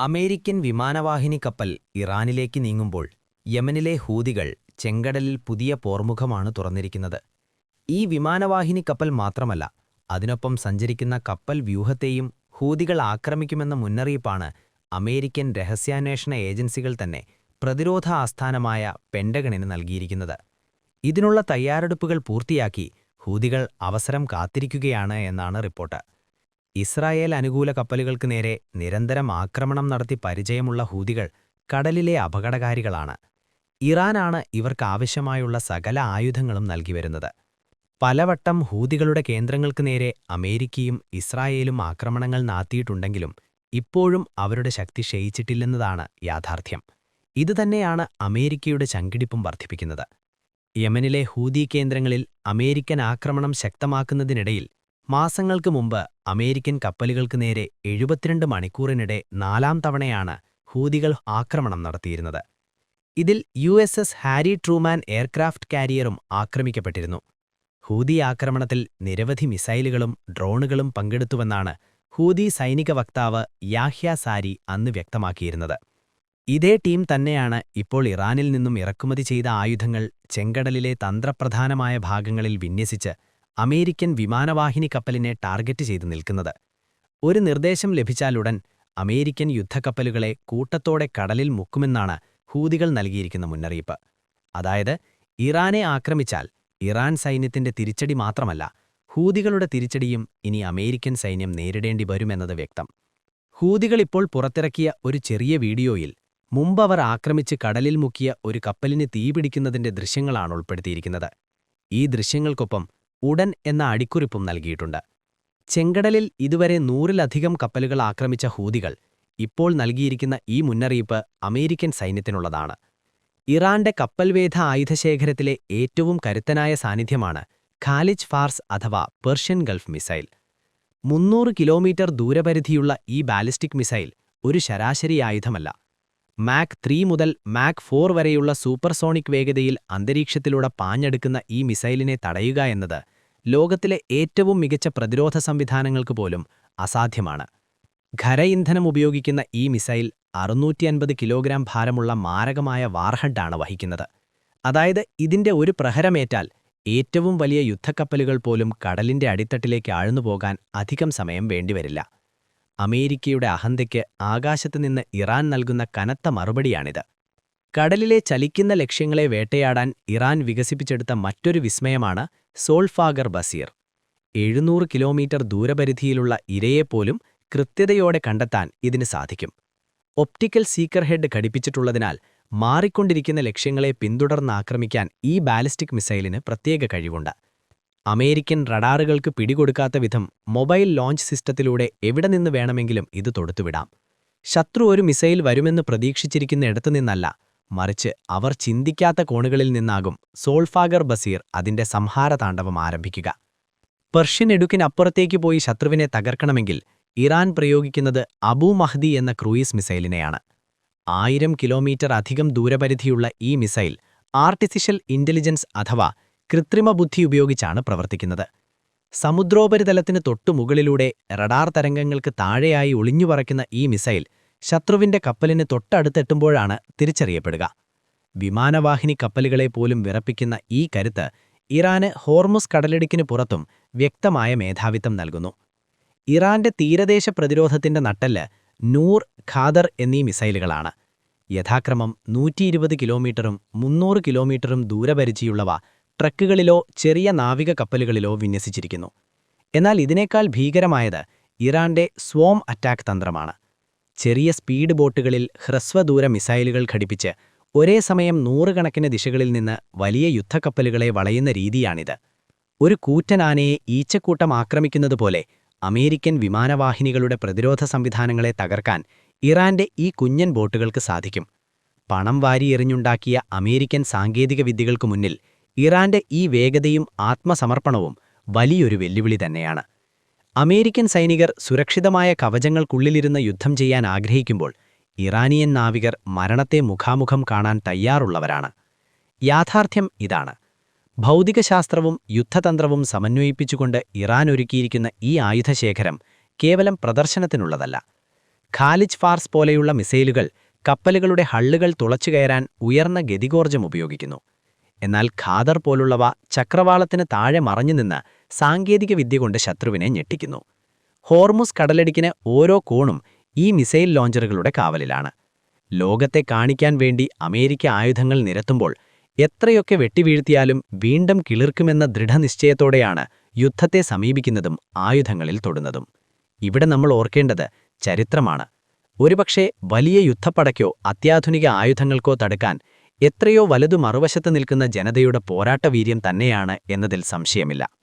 American വിമാനവാഹിനി കപ്പൽ ഇറാനിലേക്ക് നീങ്ങുമ്പോൾ യമനിലെ ഹൂതികൾ ചെങ്കടലിൽ പുതിയ പോർമുഖമാണ് തുറന്നിരിക്കുന്നത്. ഈ വിമാനവാഹിനി കപ്പൽ മാത്രമല്ല അതിനൊപ്പം സഞ്ചരിക്കുന്ന കപ്പൽ വ്യൂഹത്തെയും ഹൂതികൾ ആക്രമിക്കുമെന്ന മുന്നറിയിപ്പാണ് അമേരിക്കൻ രഹസ്യാന്വേഷണ ഏജൻസികൾ തന്നെ പ്രതിരോധ ആസ്ഥാനമായ പെൻഡഗണിന് നൽകിയിരിക്കുന്നത്. ഇതിനുള്ള തയ്യാറെടുപ്പുകൾ പൂർത്തിയാക്കി ഹൂതികൾ അവസരം കാത്തിരിക്കുകയാണ് എന്നാണ് റിപ്പോർട്ട്. ഇസ്രായേൽ അനുകൂല കപ്പലുകൾക്ക് നേരെ നിരന്തരം ആക്രമണം നടത്തി പരിചയമുള്ള ഹൂതികൾ കടലിലെ അപകടകാരികളാണ്. ഇറാനാണ് ഇവർക്കാവശ്യമായുള്ള സകല ആയുധങ്ങളും നൽകിവരുന്നത്. പലവട്ടം ഹൂതികളുടെ കേന്ദ്രങ്ങൾക്ക് നേരെ അമേരിക്കയും ഇസ്രായേലും ആക്രമണങ്ങൾ നാത്തിയിട്ടുണ്ടെങ്കിലും ഇപ്പോഴും അവരുടെ ശക്തി ക്ഷയിച്ചിട്ടില്ലെന്നതാണ് യാഥാർത്ഥ്യം. ഇതുതന്നെയാണ് അമേരിക്കയുടെ ചങ്കിടിപ്പും വർദ്ധിപ്പിക്കുന്നത്. യമനിലെ ഹൂതി കേന്ദ്രങ്ങളിൽ അമേരിക്കൻ ആക്രമണം ശക്തമാക്കുന്നതിനിടയിൽ മാസങ്ങൾക്ക് മുമ്പ് അമേരിക്കൻ കപ്പലുകൾക്ക് നേരെ എഴുപത്തിരണ്ട് മണിക്കൂറിനിടെ നാലാം തവണയാണ് ഹൂതികൾ ആക്രമണം നടത്തിയിരുന്നത്. ഇതിൽ U S S Harry Truman aircraft കാരിയറും ആക്രമിക്കപ്പെട്ടിരുന്നു. ഹൂതി ആക്രമണത്തിൽ നിരവധി മിസൈലുകളും ഡ്രോണുകളും പങ്കെടുത്തുവെന്നാണ് ഹൂതി സൈനിക വക്താവ് യാഹ്യ സാരി അന്ന് വ്യക്തമാക്കിയിരുന്നത്. ഇതേ ടീം തന്നെയാണ് ഇപ്പോൾ ഇറാനിൽ നിന്നും ഇറക്കുമതി ചെയ്ത ആയുധങ്ങൾ ചെങ്കടലിലെ തന്ത്രപ്രധാനമായ ഭാഗങ്ങളിൽ വിന്യസിച്ച് അമേരിക്കൻ വിമാനവാഹിനി കപ്പലിനെ ടാർഗറ്റ് ചെയ്തു നിൽക്കുന്നത്. ഒരു നിർദ്ദേശം ലഭിച്ചാലുടൻ അമേരിക്കൻ യുദ്ധക്കപ്പലുകളെ കൂട്ടത്തോടെ കടലിൽ മുക്കുമെന്നാണ് ഹൂതികൾ നൽകിയിരിക്കുന്ന മുന്നറിയിപ്പ്. അതായത് ഇറാനെ ആക്രമിച്ചാൽ ഇറാൻ സൈന്യത്തിന്റെ തിരിച്ചടി മാത്രമല്ല ഹൂതികളുടെ തിരിച്ചടിയും ഇനി അമേരിക്കൻ സൈന്യം നേരിടേണ്ടി വരുമെന്നത് വ്യക്തം. ഹൂതികളിപ്പോൾ പുറത്തിറക്കിയ ഒരു ചെറിയ വീഡിയോയിൽ മുമ്പ് അവർ ആക്രമിച്ച് കടലിൽ മുക്കിയ ഒരു കപ്പലിന് തീപിടിക്കുന്നതിന്റെ ദൃശ്യങ്ങളാണ് ഉൾപ്പെടുത്തിയിരിക്കുന്നത്. ഈ ദൃശ്യങ്ങൾക്കൊപ്പം ഉടൻ എന്ന അടിക്കുറിപ്പും നൽകിയിട്ടുണ്ട്. ചെങ്കടലിൽ ഇതുവരെ നൂറിലധികം കപ്പലുകൾ ആക്രമിച്ച ഹൂതികൾ ഇപ്പോൾ നൽകിയിരിക്കുന്ന ഈ മുന്നറിയിപ്പ് അമേരിക്കൻ സൈന്യത്തിനുള്ളതാണ്. ഇറാന്റെ കപ്പൽവേധ ആയുധശേഖരത്തിലെ ഏറ്റവും കരുത്തനായ സാന്നിധ്യമാണ് ഖാലിജ് ഫാർസ് അഥവാ പേർഷ്യൻ ഗൾഫ് മിസൈൽ. മുന്നൂറ് കിലോമീറ്റർ ദൂരപരിധിയുള്ള ഈ ബാലിസ്റ്റിക് മിസൈൽ ഒരു ശരാശരി ആയുധമല്ല. മാക് ത്രീ മുതൽ മാക് ഫോർ വരെയുള്ള സൂപ്പർസോണിക് വേഗതയിൽ അന്തരീക്ഷത്തിലൂടെ പാഞ്ഞെടുക്കുന്ന ഈ മിസൈലിനെ തടയുക എന്നത് ലോകത്തിലെ ഏറ്റവും മികച്ച പ്രതിരോധ സംവിധാനങ്ങൾക്ക് പോലും അസാധ്യമാണ്. ഖര ഇന്ധനം ഉപയോഗിക്കുന്ന ഈ മിസൈൽ അറുന്നൂറ്റി അൻപത് കിലോഗ്രാം ഭാരമുള്ള മാരകമായ വാർഹഡാണ് വഹിക്കുന്നത്. അതായത് ഇതിന്റെ ഒരു പ്രഹരമേറ്റാൽ ഏറ്റവും വലിയ യുദ്ധക്കപ്പലുകൾ പോലും കടലിന്റെ അടിത്തട്ടിലേക്ക് ആഴ്ന്നുപോകാൻ അധികം സമയം വേണ്ടിവരില്ല. അമേരിക്കയുടെ അഹന്തയ്ക്ക് ആകാശത്തുനിന്ന് ഇറാൻ നൽകുന്ന കനത്ത മറുപടിയാണിത്. കടലിലെ ചലിക്കുന്ന ലക്ഷ്യങ്ങളെ വേട്ടയാടാൻ ഇറാൻ വികസിപ്പിച്ചെടുത്ത മറ്റൊരു വിസ്മയമാണ് സോൾഫാഗർ ബസീർ. എഴുന്നൂറ് കിലോമീറ്റർ ദൂരപരിധിയിലുള്ള ഇരയെപ്പോലും കൃത്യതയോടെ കണ്ടെത്താൻ ഇതിന് സാധിക്കും. ഒപ്റ്റിക്കൽ സീക്കർ ഹെഡ് ഘടിപ്പിച്ചിട്ടുള്ളതിനാൽ മാറിക്കൊണ്ടിരിക്കുന്ന ലക്ഷ്യങ്ങളെ പിന്തുടർന്നാക്രമിക്കാൻ ഈ ബാലിസ്റ്റിക് മിസൈലിന് പ്രത്യേക കഴിവുണ്ട്. അമേരിക്കൻ റഡാറുകൾക്ക് പിടികൊടുക്കാത്ത വിധം മൊബൈൽ ലോഞ്ച് സിസ്റ്റത്തിലൂടെ എവിടെ നിന്ന് വേണമെങ്കിലും ഇത് തൊടുത്തുവിടാം. ശത്രു ഒരു മിസൈൽ വരുമെന്ന് പ്രതീക്ഷിച്ചിരിക്കുന്നിടത്തു നിന്നല്ല മറിച്ച് അവർ ചിന്തിക്കാത്ത കോണുകളിൽ നിന്നാകും സോൾഫാഗർ ബസീർ അതിന്റെ സംഹാരതാണ്ഡവം ആരംഭിക്കുക. പെർഷ്യൻ എടുക്കിനപ്പുറത്തേക്ക് പോയി ശത്രുവിനെ തകർക്കണമെങ്കിൽ ഇറാൻ പ്രയോഗിക്കുന്നത് അബൂ മഹ്ദി എന്ന ക്രൂയിസ് മിസൈലിനെയാണ്. ആയിരം കിലോമീറ്റർ അധികം ദൂരപരിധിയുള്ള ഈ മിസൈൽ ആർട്ടിഫിഷ്യൽ ഇന്റലിജൻസ് അഥവാ കൃത്രിമ ബുദ്ധി ഉപയോഗിച്ചാണ് പ്രവർത്തിക്കുന്നത്. സമുദ്രോപരിതലത്തിന് തൊട്ടുമുകളിലൂടെ റഡാർ തരംഗങ്ങൾക്ക് താഴെയായി ഒളിഞ്ഞുപറയ്ക്കുന്ന ഈ മിസൈൽ ശത്രുവിന്റെ കപ്പലിന് തൊട്ടടുത്തെത്തുമ്പോഴാണ് തിരിച്ചറിയപ്പെടുക. വിമാനവാഹിനി കപ്പലുകളെ പോലും വിറപ്പിക്കുന്ന ഈ കരുത്ത് ഇറാന് ഹോർമുസ് കടലിടുക്കിന് പുറത്തും വ്യക്തമായ മേധാവിത്വം നൽകുന്നു. ഇറാന്റെ തീരദേശ പ്രതിരോധത്തിന്റെ നട്ടൽ നൂർ ഖാദർ എന്നീ മിസൈലുകളാണ്. യഥാക്രമം നൂറ്റിയിരുപത് കിലോമീറ്ററും മുന്നൂറ് കിലോമീറ്ററും ദൂരപരിചിയുള്ളവ ട്രക്കുകളിലോ ചെറിയ നാവിക കപ്പലുകളിലോ വിന്യസിച്ചിരിക്കുന്നു. എന്നാൽ ഇതിനേക്കാൾ ഭീകരമായത് ഇറാന്റെ സ്വോം അറ്റാക്ക് തന്ത്രമാണ്. ചെറിയ സ്പീഡ് ബോട്ടുകളിൽ ഹ്രസ്വദൂര മിസൈലുകൾ ഘടിപ്പിച്ച് ഒരേ സമയം നൂറുകണക്കിന് ദിശകളിൽ നിന്ന് വലിയ യുദ്ധക്കപ്പലുകളെ വളയുന്ന രീതിയാണിത്. ഒരു കൂറ്റനാനയെ ഈച്ചക്കൂട്ടം ആക്രമിക്കുന്നതുപോലെ അമേരിക്കൻ വിമാനവാഹിനികളുടെ പ്രതിരോധ സംവിധാനങ്ങളെ തകർക്കാൻ ഇറാന്റെ ഈ കുഞ്ഞൻ ബോട്ടുകൾക്ക് സാധിക്കും. പണം വാരിയെറിഞ്ഞുണ്ടാക്കിയ അമേരിക്കൻ സാങ്കേതിക വിദ്യകൾക്കു മുന്നിൽ ഇറാന്റെ ഈ വേഗതയും ആത്മസമർപ്പണവും വലിയൊരു വെല്ലുവിളി തന്നെയാണ്. അമേരിക്കൻ സൈനികർ സുരക്ഷിതമായ കവചങ്ങൾക്കുള്ളിലിരുന്ന് യുദ്ധം ചെയ്യാൻ ആഗ്രഹിക്കുമ്പോൾ ഇറാനിയൻ നാവികർ മരണത്തെ മുഖാമുഖം കാണാൻ തയ്യാറുള്ളവരാണ്. യാഥാർത്ഥ്യം ഇതാണ്. ഭൗതികശാസ്ത്രവും യുദ്ധതന്ത്രവും സമന്വയിപ്പിച്ചുകൊണ്ട് ഇറാൻ ഒരുക്കിയിരിക്കുന്ന ഈ ആയുധശേഖരം കേവലം പ്രദർശനത്തിനുള്ളതല്ല. ഖാലിജ് ഫാർസ് പോലെയുള്ള മിസൈലുകൾ കപ്പലുകളുടെ ഹള്ളുകൾ തുളച്ചുകയറാൻ ഉയർന്ന ഗതികോർജം ഉപയോഗിക്കുന്നു. എന്നാൽ ഖാദർ പോലുള്ളവ ചക്രവാളത്തിന് താഴെ മറഞ്ഞുനിന്ന് സാങ്കേതിക വിദ്യ കൊണ്ട് ശത്രുവിനെ ഞെട്ടിക്കുന്നു. ഹോർമുസ് കടലടിക്കിന് ഓരോ കോണും ഈ മിസൈൽ ലോഞ്ചറുകളുടെ കാവലിലാണ്. ലോകത്തെ കാണിക്കാൻ വേണ്ടി അമേരിക്ക ആയുധങ്ങൾ നിരത്തുമ്പോൾ എത്രയൊക്കെ വെട്ടിവീഴ്ത്തിയാലും വീണ്ടും കിളിർക്കുമെന്ന ദൃഢനിശ്ചയത്തോടെയാണ് യുദ്ധത്തെ സമീപിക്കുന്നതും ആയുധങ്ങളിൽ തൊടുന്നതും. ഇവിടെ നമ്മൾ ഓർക്കേണ്ടത് ചരിത്രമാണ്. ഒരുപക്ഷെ വലിയ യുദ്ധപ്പടയ്ക്കോ അത്യാധുനിക ആയുധങ്ങൾക്കോ തടുക്കാൻ എത്രയോ വലുതു മറുവശത്ത് നിൽക്കുന്ന ജനതയുടെ പോരാട്ടവീര്യം തന്നെയാണ് എന്നതിൽ സംശയമില്ല.